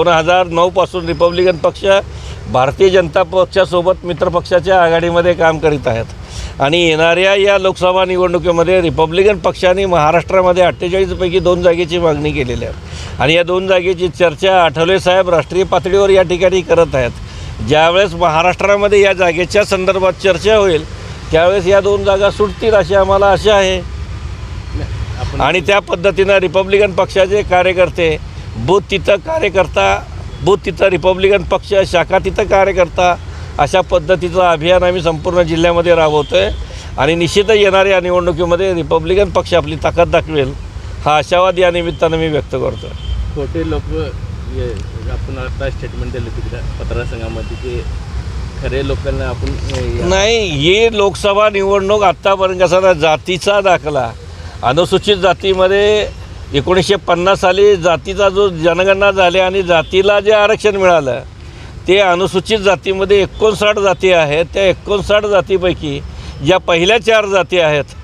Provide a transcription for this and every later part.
दोन हजार नऊपासून रिपब्लिकन पक्ष भारतीय जनता पक्षासोबत मित्रपक्षाच्या आघाडीमध्ये काम करीत आहेत. आणि येणाऱ्या या लोकसभा निवडणुकीमध्ये रिपब्लिकन पक्षाने महाराष्ट्रामध्ये अठ्ठेचाळीसपैकी दोन जागेची मागणी केलेली आहे. आणि या दोन जागेची चर्चा आठवले साहेब राष्ट्रीय पातळीवर या ठिकाणी करत आहेत. ज्यावेळेस महाराष्ट्रामध्ये या जागेच्या संदर्भात चर्चा होईल त्यावेळेस या दोन जागा सुटतील अशी आम्हाला आशा आहे. आणि त्या पद्धतीनं रिपब्लिकन पक्षाचे कार्यकर्ते बूथ तिथं कार्यकर्ता बूथ तिथं रिपब्लिकन पक्ष शाखा तिथं कार्यकर्ता अशा पद्धतीचं अभियान आम्ही संपूर्ण जिल्ह्यामध्ये राबवतो आहे आणि निश्चितच येणाऱ्या या निवडणुकीमध्ये रिपब्लिकन पक्ष आपली ताकद दाखवेल हा आशावाद या निमित्तानं मी व्यक्त करतो. खोटे लोक आपण आता स्टेटमेंट दिलं तिकडे पत्रसंघामध्ये की खरे लोकांना आपण नाही ही लोकसभा निवडणूक आत्तापर्यंत कसा जातीचा दाखला अनुसूचित जातीमध्ये एकोणीसशे पन्नास साली जातीचा जो जनगणना झाली आणि जातीला जे आरक्षण मिळालं ते अनुसूचित जातीमध्ये एकोणसाठ जाती आहेत. त्या एकोणसाठ जातीपैकी ज्या पहिल्या चार जाती आहेत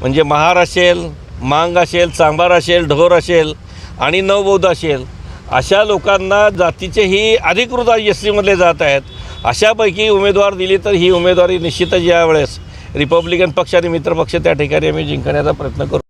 म्हणजे महार असेल मांग असेल चांबार असेल ढोर असेल आणि नवबौद्ध असेल अशा लोकांना जातीचे ही अधिकृत एस सीमधले जात आहेत. अशापैकी उमेदवार दिली तर ही उमेदवारी निश्चितच यावेळेस रिपब्लिकन पक्ष आणि मित्रपक्ष त्या ठिकाणी आम्ही जिंकण्याचा प्रयत्न करू.